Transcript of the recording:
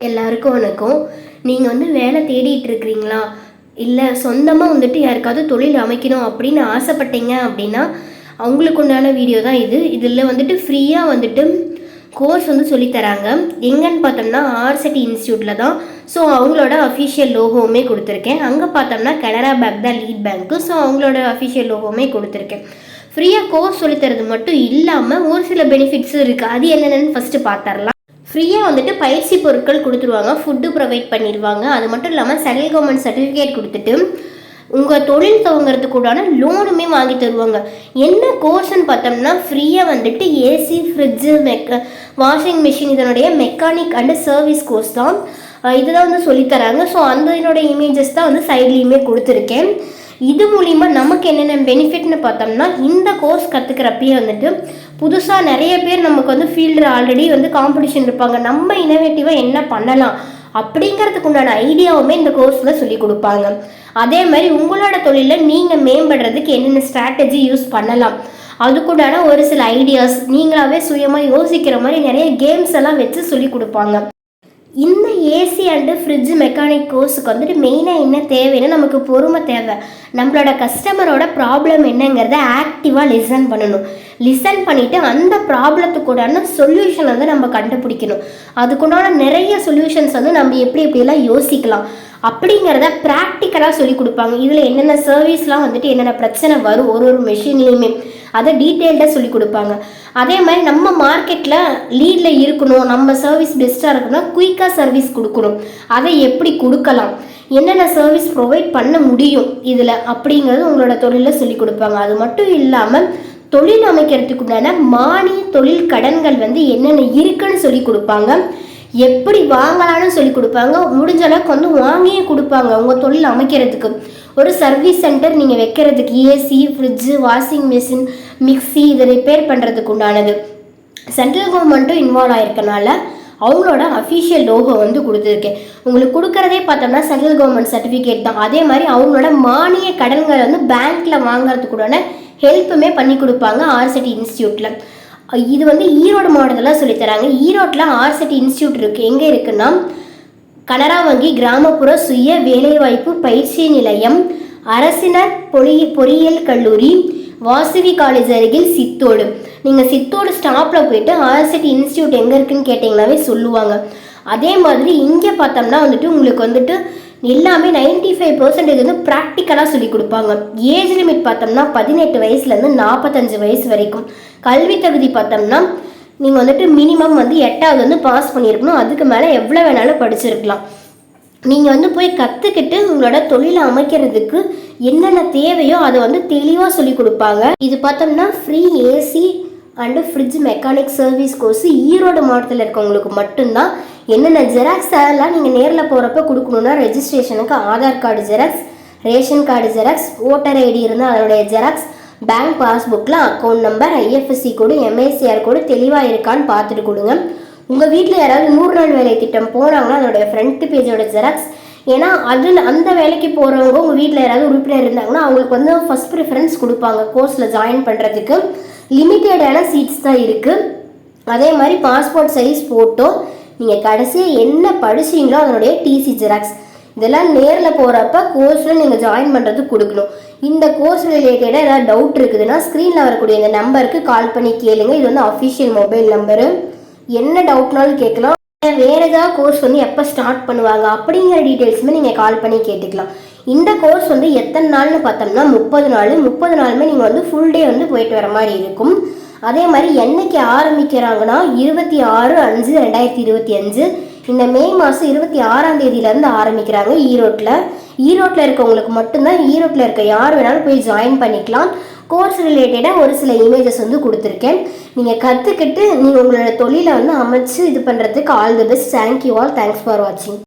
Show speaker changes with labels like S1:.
S1: எல்லாருக்கும் வணக்கம். நீங்கள் வந்து வேலை தேடிட்டு இருக்கிறீங்களா? இல்லை சொந்தமாக வந்துட்டு யாருக்காவது தொழில் அமைக்கணும் அப்படின்னு ஆசைப்பட்டீங்க அப்படின்னா அவங்களுக்கு உண்டான வீடியோ தான் இது. இதில் வந்துட்டு ஃப்ரீயாக வந்துட்டு கோர்ஸ் வந்து சொல்லித் தராங்க. எங்கன்னு பார்த்தோம்னா ஆர்சிட்டி இன்ஸ்டியூட்டில் தான். ஸோ அவங்களோட அஃபிஷியல் லோகோவுமே கொடுத்துருக்கேன். அங்கே பார்த்தோம்னா கனரா பேங்க் தான் லீட் பேங்க்கு ஸோ அவங்களோட அஃபிஷியல் லோகோவுமே கொடுத்துருக்கேன். ஃப்ரீயாக கோர்ஸ் சொல்லித்தரது மட்டும் இல்லாமல் ஒரு சில பெனிஃபிட்ஸும் இருக்குது அது என்னென்னு ஃபஸ்ட்டு பார்த்துடலாம். ஃப்ரீயாக வந்துட்டு பயிற்சி பொருட்கள் கொடுத்துருவாங்க. ஃபுட்டு ப்ரொவைட் பண்ணிடுவாங்க அது மட்டும் இல்லாமல் சென்ட்ரல் கவர்மெண்ட் சர்டிஃபிகேட் கொடுத்துட்டு உங்கள் தொழில் துவங்குறதுக்கு கூடான லோனுமே வாங்கி தருவாங்க. என்ன கோர்ஸ்னு பார்த்தோம்னா ஃப்ரீயாக வந்துட்டு ஏசி ஃப்ரிட்ஜு மெக்க வாஷிங் மிஷின் இதனுடைய மெக்கானிக் அண்ட் சர்வீஸ் கோர்ஸ் தான். இதுதான் வந்து சொல்லித்தராங்க ஸோ அந்த இதனுடைய இமேஜஸ் தான் வந்து சைட்லேயுமே கொடுத்துருக்கேன். இது மூலிமா நமக்கு என்னென்ன பெனிஃபிட்னு பார்த்தோம்னா இந்த கோர்ஸ் கற்றுக்கிறப்பயே வந்துட்டு புதுசாக நிறைய பேர் நமக்கு வந்து ஃபீல்டில் ஆல்ரெடி வந்து காம்படிஷன் இருப்பாங்க. நம்ம இனோவேட்டிவாக என்ன பண்ணலாம் அப்படிங்கிறதுக்கு உண்டான ஐடியாவுமே இந்த கோர்ஸில் சொல்லி கொடுப்பாங்க. அதே மாதிரி உங்களோட தொழிலில் நீங்கள் மேம்படுறதுக்கு என்னென்ன ஸ்ட்ராட்டஜி யூஸ் பண்ணலாம். அதுக்குண்டான ஒரு சில ஐடியாஸ் நீங்களாவே சுயமாக யோசிக்கிற மாதிரி நிறைய கேம்ஸ் எல்லாம் வச்சு சொல்லி கொடுப்பாங்க. இந்த ஏசி அண்டு ஃப்ரிட்ஜ் மெக்கானிக் கோர்ஸுக்கு வந்துட்டு மெயினாக என்ன தேவைன்னா நமக்கு பொறுமை தேவை. நம்மளோட கஸ்டமரோட ப்ராப்ளம் என்னங்கிறத ஆக்டிவாக லிசன் பண்ணணும். லிசன் பண்ணிவிட்டு அந்த ப்ராப்ளத்துக்கூடான சொல்யூஷன் வந்து நம்ம கண்டுபிடிக்கணும். அதுக்குண்டான நிறைய சொல்யூஷன்ஸ் வந்து நம்ம எப்படி எப்படிலாம் யோசிக்கலாம். அப்படிங்கிறத ப்ராக்டிக்கலாக சொல்லி கொடுப்பாங்க. இதில் என்னென்ன சர்வீஸ்லாம் வந்துட்டு என்னென்ன பிரச்சனை வரும் ஒரு ஒரு மெஷின்லேயுமே அதை டீட்டெயில்டாக சொல்லி கொடுப்பாங்க. அதே மாதிரி நம்ம மார்க்கெட்டில் லீடில் இருக்கணும் நம்ம சர்வீஸ் பெஸ்ட்டாக இருக்கணும்னா குயிக்காக சர்வீஸ் கொடுக்கணும். அதை எப்படி கொடுக்கலாம்? என்னென்ன சர்வீஸ் ப்ரொவைட் பண்ண முடியும் இதில் அப்படிங்கிறது உங்களோட தொழிலில் சொல்லி கொடுப்பாங்க. அது மட்டும் இல்லாமல் தொழில் அமைக்கிறதுக்கு உண்டான மானிய தொழில் கடன்கள் வந்து என்னென்ன இருக்குன்னு சொல்லி கொடுப்பாங்க. எப்படி வாங்கலாம்னு சொல்லி கொடுப்பாங்க. முடிஞ்ச அளவுக்கு வந்து வாங்கியே கொடுப்பாங்க உங்கள் தொழில் அமைக்கிறதுக்கு. ஒரு சர்வீஸ் சென்டர் நீங்கள் வைக்கிறதுக்கு AC fridge washing machine mixie இதை ரிப்பேர் பண்ணுறதுக்கு உண்டானது. சென்ட்ரல் கவர்மெண்ட்டும் இன்வால்வ் ஆயிருக்கனால அவங்களோட அஃபிஷியல் லோகோ வந்து கொடுத்துருக்கேன் உங்களுக்கு கொடுக்குறதே பார்த்தோம்னா சென்ட்ரல் கவர்மெண்ட் சர்டிஃபிகேட் தான். அதே மாதிரி அவங்களோட மானிய கடன்களை வந்து பேங்க்கில் வாங்குறதுக்குடான ஹெல்ப்புமே பண்ணி கொடுப்பாங்க ஆர்சிட்டி இன்ஸ்டியூட்டில் இது வந்து ஈரோடு மாவட்டத்தில் சொல்லித்தராங்க ஈரோட்டில் ஆர்சிட்டி இன்ஸ்டியூட் இருக்குது எங்கே இருக்குன்னா கனரா வங்கி கிராமப்புற சுய வேலைவாய்ப்பு பயிற்சி நிலையம் அரசினர் பொறி பொறியியல் கல்லூரி வாசுவி காலேஜ் அருகில் சித்தோடு. நீங்கள் சித்தோடு ஸ்டாப்பில் போயிட்டு ஆர்சிட்டி இன்ஸ்டியூட் எங்கே இருக்குன்னு கேட்டிங்கனாவே சொல்லுவாங்க. அதே மாதிரி இங்கே பார்த்தோம்னா வந்துட்டு உங்களுக்கு வந்துட்டு எல்லாமே நைன்டி ஃபைவ் பர்சன்டேஜ் வந்து ப்ராக்டிக்கலாக சொல்லி கொடுப்பாங்க. ஏஜ் லிமிட் பார்த்தோம்னா பதினெட்டு வயசுலேருந்து நாற்பத்தஞ்சு வயசு வரைக்கும். கல்வி தகுதி பார்த்தோம்னா நீங்கள் வந்துட்டு மினிமம் வந்து எட்டாவது வந்து பாஸ் பண்ணியிருக்கணும். அதுக்கு மேலே எவ்வளோ வேணாலும் படிச்சிருக்கலாம். நீங்கள் வந்து போய் கற்றுக்கிட்டு உங்களோட தொழிலை அமைக்கிறதுக்கு என்னென்ன தேவையோ அதை வந்து தெளிவாக சொல்லி கொடுப்பாங்க. இது பார்த்தோம்னா free AC and fridge mechanic service course Erode மாவட்டத்தில் இருக்கவங்களுக்கு மட்டும்தான். என்னென்ன ஜெராக்ஸ் எல்லாம் நீங்கள் நேரில் போகிறப்ப கொடுக்கணுன்னா ரெஜிஸ்ட்ரேஷனுக்கு Aadhaar card xerox ration card xerox voter ID இருந்தால் அதனுடைய xerox bank பாஸ்புக்கில் account number IFSC code MICR code தெளிவாக இருக்கான்னு பார்த்துட்டு கொடுங்க. உங்கள் வீட்டில் யாராவது நூறு நாள் வேலை திட்டம் போனாங்கன்னா அதோடைய ஃப்ரண்ட் பேஜோட ஜெராக்ஸ் ஏன்னா அதில் அந்த வேலைக்கு போகிறவங்க உங்கள் வீட்டில் யாராவது உறுப்பினர் இருந்தாங்கன்னா அவங்களுக்கு வந்து ஃபஸ்ட் ப்ரிஃபரன்ஸ் கொடுப்பாங்க கோர்ஸில் ஜாயின் பண்ணுறதுக்கு லிமிட்டடான சீட்ஸ் தான் இருக்குது அதே மாதிரி பாஸ்போர்ட் சைஸ் ஃபோட்டோ நீங்கள் கடைசியாக என்ன படிச்சிங்களோ அதனுடைய டிசி ஜெராக்ஸ் இதெல்லாம் நேரில் போகிறப்ப கோர்ஸில் நீங்கள் ஜாயின் பண்ணுறதுக்கு கொடுக்கணும். இந்த கோர்ஸ் ரிலேட்டடாக ஏதாவது டவுட் இருக்குதுன்னா ஸ்க்ரீனில் வரக்கூடிய இந்த நம்பருக்கு கால் பண்ணி கேளுங்க. இது வந்து அஃபிஷியல் மொபைல் நம்பரு என்ன டவுட்னாலும் கேட்கலாம். வேற ஏதாவது கோர்ஸ் வந்து எப்போ ஸ்டார்ட் பண்ணுவாங்க அப்படிங்கிற டீட்டெயில்ஸுமே நீங்கள் கால் பண்ணி கேட்டுக்கலாம். இந்த கோர்ஸ் வந்து எத்தனை நாள்னு பார்த்தோம்னா முப்பது நாள். முப்பது நாளுமே நீங்கள் வந்து ஃபுல் டே வந்து போயிட்டு வர மாதிரி இருக்கும். அதே மாதிரி என்னைக்கு ஆரம்பிக்கிறாங்கன்னா இருபத்தி ஆறு அஞ்சு ரெண்டாயிரத்தி இருபத்தி அஞ்சு. இந்த மே மாதம் இருபத்தி ஆறாம் தேதியிலேருந்து ஆரம்பிக்கிறாங்க ஈரோட்டில் ஈரோட்டில் இருக்கவங்களுக்கு மட்டும்தான் ஈரோட்டில் இருக்க யார் வேணாலும் போய் ஜாயின் பண்ணிக்கலாம். கோர்ஸ் ரிலேட்டடாக ஒரு சில இமேஜஸ் வந்து கொடுத்துருக்கேன். நீங்கள் கற்றுக்கிட்டு நீங்கள் உங்களோட தொழிலை வந்து அமைச்சு இது பண்ணுறதுக்கு all the best thank you all thanks for வாட்சிங்